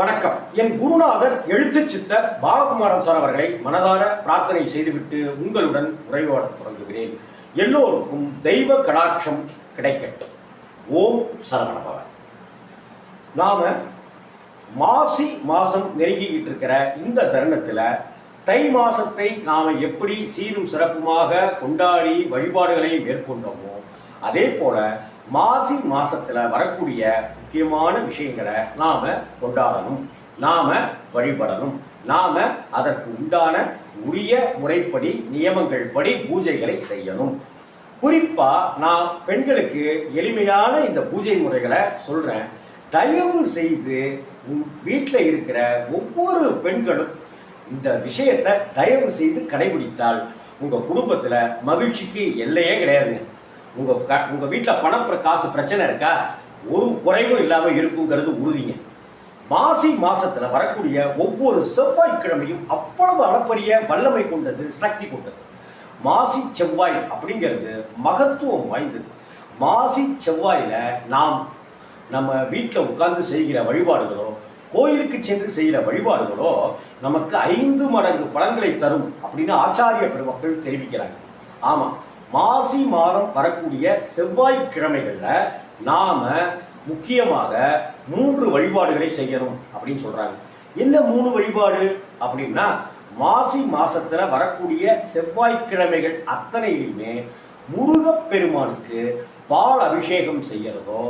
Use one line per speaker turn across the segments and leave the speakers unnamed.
வணக்கம். என் குருநாதர் எழுத்து சித்தர் பாலகுமாரன் சார் அவர்களை மனதார பிரார்த்தனை செய்துவிட்டு உங்களுடன் உரையாடத் தொடங்குகிறேன். எல்லோருக்கும் தெய்வ கடாட்சம் கிடைக்கட்டும். ஓம் சரவணபவன் நாம மாசி மாசம் நெருங்கிக்கிட்டு இருக்கிற இந்த தருணத்தில் தை மாசத்தை நாம் எப்படி சீரும் சிறப்புமாக கொண்டாடி வழிபாடுகளை மேற்கொண்டோமோ அதே போல மாசி மாசத்துல வரக்கூடிய முக்கியமான விஷயங்களை நாம கொண்டாடணும். நாம வழிபடணும். நாம அதற்கு உண்டான உரிய முறைப்படி நியமங்கள் படி பூஜைகளை செய்யணும். குறிப்பா நான் பெண்களுக்கு எளிமையான இந்த பூஜை முறைகளை சொல்றேன். தயவு செய்து உன் வீட்டில் இருக்கிற ஒவ்வொரு பெண்களும் இந்த விஷயத்தை தயவு செய்து கடைபிடித்தால் உங்க குடும்பத்துல மகிழ்ச்சிக்கு எல்லையே கிடையாதுங்க. உங்கள் க உங்கள் வீட்டில் பண காசு பிரச்சனை இருக்கா? ஒரு குறைவும் இல்லாமல் இருக்குங்கிறது உறுதிங்க. மாசி மாசத்துல வரக்கூடிய ஒவ்வொரு செவ்வாய்க்கிழமையும் அவ்வளவு அளப்பரிய வல்லமை கொண்டது சக்தி கொண்டது. மாசி செவ்வாய் அப்படிங்கிறது மகத்துவம் வாய்ந்தது. மாசி செவ்வாயில நாம் நம்ம வீட்டில் உட்கார்ந்து செய்கிற வழிபாடுகளோ கோயிலுக்கு சென்று செய்கிற வழிபாடுகளோ நமக்கு ஐந்து மடங்கு பலன்களை தரும் அப்படின்னு ஆச்சாரிய பெருமக்கள் தெரிவிக்கிறாங்க. ஆமாம் மாசி மாதம் வரக்கூடிய செவ்வாய்க்கிழமைகளில் நாம் முக்கியமாக மூன்று வழிபாடுகளை செய்யணும் அப்படின்னு சொல்கிறாங்க என்ன மூணு வழிபாடு? அப்படின்னா மாசி மாதத்தில் வரக்கூடிய செவ்வாய்க்கிழமைகள் அத்தனையிலுமே முருகப்பெருமானுக்கு பால் அபிஷேகம் செய்கிறதோ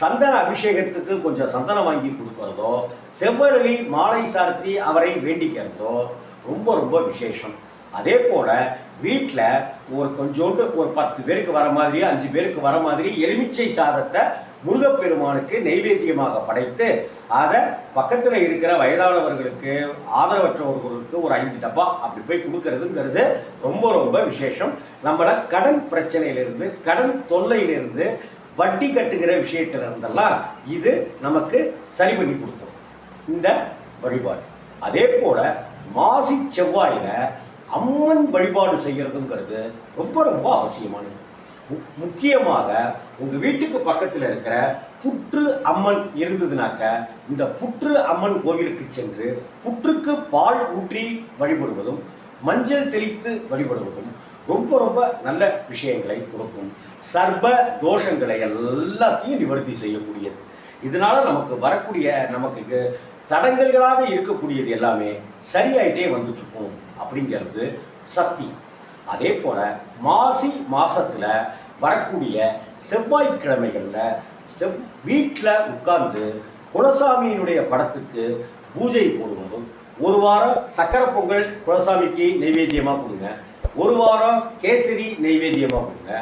சந்தன அபிஷேகத்துக்கு கொஞ்சம் சந்தனம் வாங்கி கொடுக்கறதோ செவ்வரளி மாலை சார்த்தி அவரை வேண்டிக்கிறதோ ரொம்ப ரொம்ப விசேஷம். அதே போல வீட்டில் ஒரு கொஞ்சோண்டு ஒரு பத்து பேருக்கு வர மாதிரி அஞ்சு பேருக்கு வர மாதிரி எலுமிச்சை சாதத்தை முருகப்பெருமானுக்கு நெய்வேத்தியமாக படைத்து அதை பக்கத்தில் இருக்கிற வயதானவர்களுக்கு ஆதரவற்றவர்களுக்கு ஒரு ஐந்து டப்பா அப்படி போய் கொடுக்கறதுங்கிறது ரொம்ப ரொம்ப விசேஷம். நம்மளை கடன் பிரச்சனையிலிருந்து கடன் தொல்லையிலிருந்து வட்டி கட்டுகிற விஷயத்துல இருந்தெல்லாம் இது நமக்கு சரி பண்ணி கொடுத்துரும். இந்த வழிபாடு. அதே போல் மாசி செவ்வாயில அம்மன் வழிபாடு செய்கிறதுங்கிறது ரொம்ப ரொம்ப அவசியமானது. முக்கியமாக உங்கள் வீட்டுக்கு பக்கத்தில் இருக்கிற புற்று அம்மன் இருந்ததுனாக்க இந்த புற்று அம்மன் கோவிலுக்கு சென்று புற்றுக்கு பால் ஊற்றி வழிபடுவதும் மஞ்சள் தெளித்து வழிபடுவதும் ரொம்ப ரொம்ப நல்ல விஷயங்களை கொடுக்கும். சர்ப தோஷங்களை எல்லாத்தையும் நிவர்த்தி செய்யக்கூடியது. இதனால் நமக்கு வரக்கூடிய நமக்கு தடங்கல்களாக இருக்கக்கூடியது எல்லாமே சரியாயிட்டே வந்துட்டுருக்கும் அப்படிங்கிறது சக்தி. அதே போல் மாசி மாதத்தில் வரக்கூடிய செவ்வாய்க்கிழமைகளில் செவ் வீட்டில் உட்கார்ந்து குலசாமியினுடைய படத்துக்கு பூஜை போடுவதும் ஒரு வாரம் சக்கரை பொங்கல் குலசாமிக்கு நைவேத்தியமாக கொடுங்க ஒரு வாரம் கேசரி நைவேத்தியமாக கொடுங்க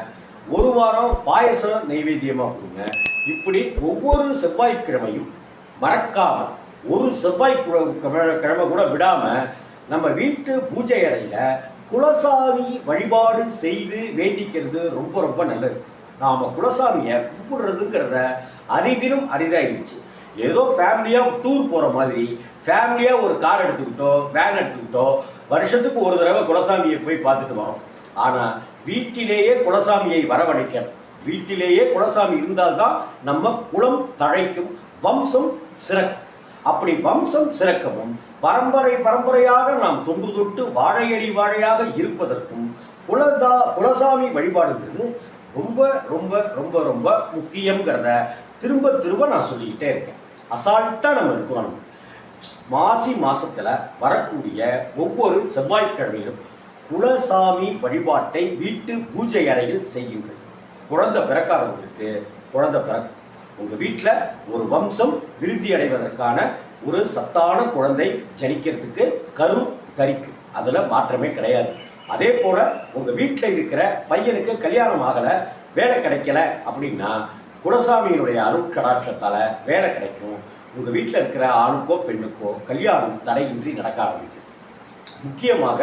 ஒரு வாரம் பாயசம் நைவேத்தியமாக கொடுங்க. இப்படி ஒவ்வொரு செவ்வாய்க்கிழமையும் மறக்காமல் ஒரு செவ்வாய் கிழ- கிழமை கூட விடாமல் நம்ம வீட்டு பூஜை அறையில் குலசாமி வழிபாடு செய்து வேண்டிக்கிறது ரொம்ப ரொம்ப நல்லது. நாம் குலசாமியை கும்பிடுறதுங்கிறத அரிதிலும் அரிதாகிடுச்சு ஏதோ ஃபேமிலியாக டூர் போகிற மாதிரி ஃபேமிலியாக ஒரு கார் எடுத்துக்கிட்டோ வேன் எடுத்துக்கிட்டோ வருஷத்துக்கு ஒரு தடவை குலசாமியை போய் பார்த்துட்டு வரோம். ஆனால் வீட்டிலேயே குலசாமியை வரவழைக்கணும். வீட்டிலேயே குலசாமி இருந்தால்தான் நம்ம குலம் தழைக்கும். வம்சம் சிறக்கும். அப்படி வம்சம் சிறக்கவும் பரம்பரை பரம்பரையாக நாம் தொன்று தொட்டு வாழையடி வாழையாக இருப்பதற்கும் குலதா குலசாமி வழிபாடுங்கிறது ரொம்ப ரொம்ப ரொம்ப ரொம்ப முக்கியங்கிறத திரும்ப திரும்ப நான் சொல்லிக்கிட்டே இருக்கேன். அசால்ட்டாக நம்ம இருக்கிறோம் மாசி மாசத்துல வரக்கூடிய ஒவ்வொரு செவ்வாய்க்கிழமையிலும் குலசாமி வழிபாட்டை வீட்டு பூஜை அறையில் செய்யுங்கள். குழந்தை பிறக்காதவங்களுக்கு குழந்தை பிறக்கும் உங்க வீட்டில் ஒரு வம்சம் விருத்தி அடைவதற்கான ஒரு சத்தான குழந்தை ஜனிக்கிறதுக்கு கரு தரிக்கு. அதில் மாற்றமே கிடையாது. அதே போல உங்க வீட்டில் இருக்கிற பையனுக்கு கல்யாணம் ஆகலை வேலை கிடைக்கல அப்படின்னா குலசாமியினுடைய அருட்கடாட்சத்தால் வேலை கிடைக்கும். உங்க வீட்டில் இருக்கிற ஆணுக்கோ பெண்ணுக்கோ கல்யாணம் தடையின்றி நடக்க ஆரம்பிக்கும் முக்கியமாக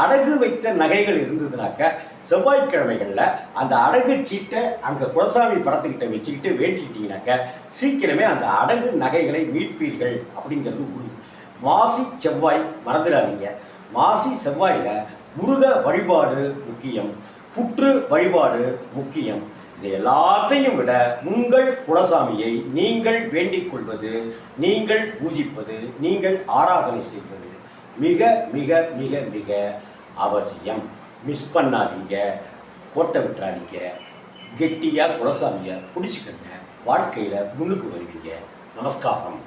அடகு வைத்த நகைகள் இருந்ததுனாக்க செவ்வாய்க்கிழமைகளில் அந்த அடகு சீட்டை அங்கே குலசாமி படத்துக்கிட்ட வச்சுக்கிட்டு வேண்டிக்கிட்டீங்கனாக்க சீக்கிரமே அந்த அடகு நகைகளை மீட்பீர்கள் அப்படிங்கிறது உறுதி. மாசி செவ்வாய் மறந்துடாதீங்க. மாசி செவ்வாயில் முருக வழிபாடு முக்கியம். புற்று வழிபாடு முக்கியம். இது எல்லாத்தையும் விட உங்கள் குலசாமியை நீங்கள் வேண்டிக் கொள்வது நீங்கள் பூஜிப்பது நீங்கள் ஆராதனை செய்வது. மிக மிக மிக மிக அவசியம். மிஸ் பண்ணாதீங்க. கோட்டை விட்டுறாதீங்க. கெட்டியாக குலசாமியை பிடிச்சிக்கங்க. வாழ்க்கையில் முன்னுக்கு வருவீங்க. நமஸ்காரம்.